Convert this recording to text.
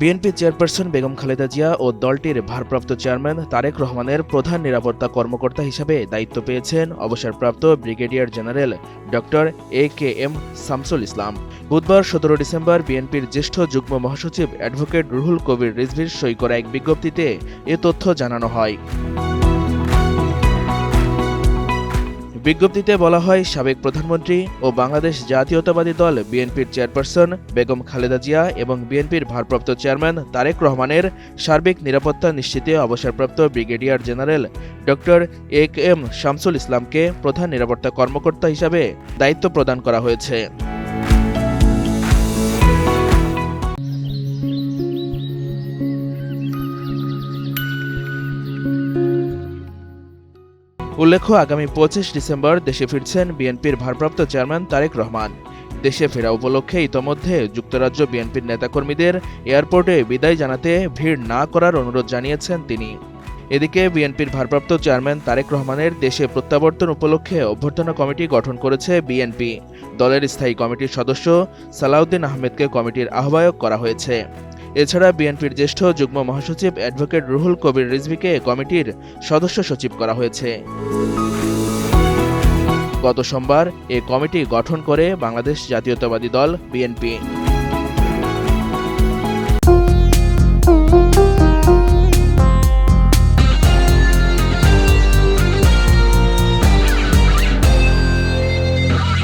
BNP chairperson Begum Khaleda Zia ও দলটির ভারপ্রাপ্ত চেয়ারম্যান তারেক রহমানের প্রধান নিরাপত্তা কর্মকর্তা হিসেবে দায়িত্ব পেয়েছেন অবসরপ্রাপ্ত brigadier general doctor A K M Shamsul Islam. বুধবার সতেরো ডিসেম্বর বিএনপির জ্যেষ্ঠ যুগ্ম মহাসচিব অ্যাডভোকেট রুহুল কবির রিজভির সই করা এক বিজ্ঞপ্তিতে এ তথ্য জানানো হয়। বিজ্ঞপ্তিতে বলা হয়, সাবেক প্রধানমন্ত্রী ও বাংলাদেশ জাতীয়তাবাদী দল বিএনপির চেয়ারপারসন বেগম খালেদা জিয়া এবং বিএনপির ভারপ্রাপ্ত চেয়ারম্যান তারেক রহমানের সার্বিক নিরাপত্তা নিশ্চিতে অবসরপ্রাপ্ত brigadier general doctor A K M Shamsul ইসলামকে প্রধান নিরাপত্তা কর্মকর্তা হিসাবে দায়িত্ব প্রদান করা হয়েছে। উল্লেখ্য, আগামী পঁচিশ ডিসেম্বর দেশে ফিরছেন বিএনপির ভারপ্রাপ্ত চেয়ারম্যান তারেক রহমান। দেশে ফেরা উপলক্ষে ইতোমধ্যে যুক্তরাজ্য বিএনপির নেতাকর্মীদের এয়ারপোর্টে বিদায় জানাতে ভিড় না করার অনুরোধ জানিয়েছেন তিনি। এদিকে বিএনপির ভারপ্রাপ্ত চেয়ারম্যান তারেক রহমানের দেশে প্রত্যাবর্তন উপলক্ষে অভ্যর্থনা কমিটি গঠন করেছে বিএনপি। দলের স্থায়ী কমিটির সদস্য সালাউদ্দিন আহমেদকে কমিটির আহ্বায়ক করা হয়েছে। এছাড়া বিএনপির জ্যেষ্ঠ যুগ্ম মহাসচিব অ্যাডভোকেট রুহুল কবির রিজভিকে কমিটির সদস্য সচিব করা হয়েছে। গত সোমবার এ কমিটি গঠন করে বাংলাদেশ জাতীয়তাবাদী দল বিএনপি।